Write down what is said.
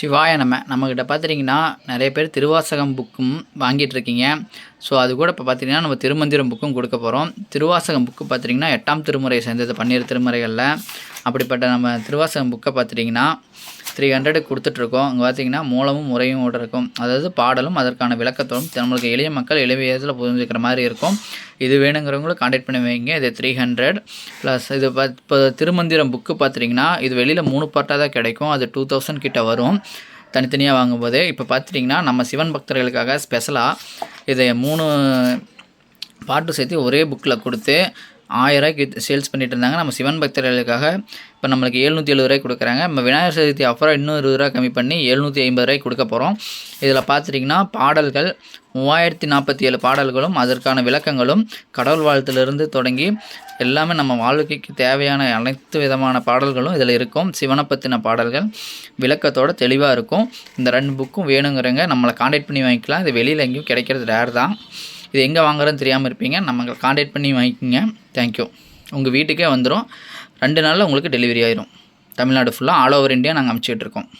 சிவாய நம்ம நம்மக்கிட்ட பார்த்துட்டிங்கன்னா நிறைய பேர் திருவாசகம் புக்கும் வாங்கிட்டுருக்கீங்க. ஸோ அது கூட இப்போ பார்த்தீங்கன்னா நம்ம திருமந்திரம் புக்கும் கொடுக்க போகிறோம் திருவாசகம் புக்கு பார்த்திங்கன்னா எட்டாம் திருமுறை சேர்ந்தது பன்னிரு திருமுறைகளில். அப்படிப்பட்ட நம்ம திருவாசகம் புக்கை பார்த்துட்டிங்கன்னா த்ரீ ஹண்ட்ரடுக்கு கொடுத்துட்ருக்கோம் அங்கே பார்த்தீங்கன்னா மூலமும் முறையும் கூட இருக்கும். அதாவது பாடலும் அதற்கான விளக்கத்தோடும் நம்மளுக்கு எளிய மக்கள் எளிய புரிஞ்சுக்கிற மாதிரி இருக்கும். இது வேணுங்கிறவங்களும் காண்டாக்ட் பண்ணி வைங்க. இது த்ரீ ஹண்ட்ரட் ப்ளஸ் இது பத் இப்போ திருமந்திரம் புக்கு பார்த்துட்டிங்கன்னா இது வெளியில் மூணு பார்ட்டாக தான் கிடைக்கும். அது டூ தௌசண்ட் கிட்ட வரும். தனித்தனியாக வாங்கும்போது. இப்போ பார்த்துட்டிங்கன்னா நம்ம சிவன் பக்தர்களுக்காக ஸ்பெஷலாக இதை மூணு பாட்டு சேர்த்து ஒரே புக்கில் கொடுத்து ஆயிரரூவாய்க்கு சேல்ஸ் பண்ணிட்டு இருந்தாங்க. நம்ம சிவன் பக்தர்களுக்காக இப்போ நம்மளுக்கு எழுநூற்றி எழுபது ரூபாய்க்கு கொடுக்குறாங்க. நம்ம விநாயகர் சதுர்த்தி அப்புறம் இன்னும் இருபது ரூபா கம்மி பண்ணி எழுநூற்றி ஐம்பது ரூபாய்க்கு கொடுக்க போகிறோம் இதில் பார்த்துட்டிங்கன்னா பாடல்கள் மூவாயிரத்தி நாற்பத்தி ஏழு பாடல்களும் அதற்கான விளக்கங்களும் கடவுள் வாழ்த்திலிருந்து தொடங்கி எல்லாமே நம்ம வாழ்க்கைக்கு தேவையான அனைத்து விதமான பாடல்களும் இதில் இருக்கும். சிவனை பற்றின பாடல்கள் விளக்கத்தோட தெளிவாக இருக்கும். இந்த ரெண்டு புக்கும் வேணுங்கிறவங்க நம்மளை காண்டாக்ட் பண்ணி வாங்கிக்கலாம். இது வெளியில் எங்கேயும் கிடைக்கிறது ரேர் தான். இது எங்கே வாங்குறதுன்னு தெரியாமல் இருப்பீங்க. நம்ம காண்டாக்ட் பண்ணி வாங்கிக்கோங்க. தேங்க்யூ உங்கள் வீட்டுக்கே வந்துடும் ரெண்டு நாளில் உங்களுக்கு டெலிவரி ஆயிரும். தமிழ்நாடு ஃபுல்லாக ஆல் ஓவர் இந்தியா நாங்கள் அமுச்சிட்டு இருக்கோம்.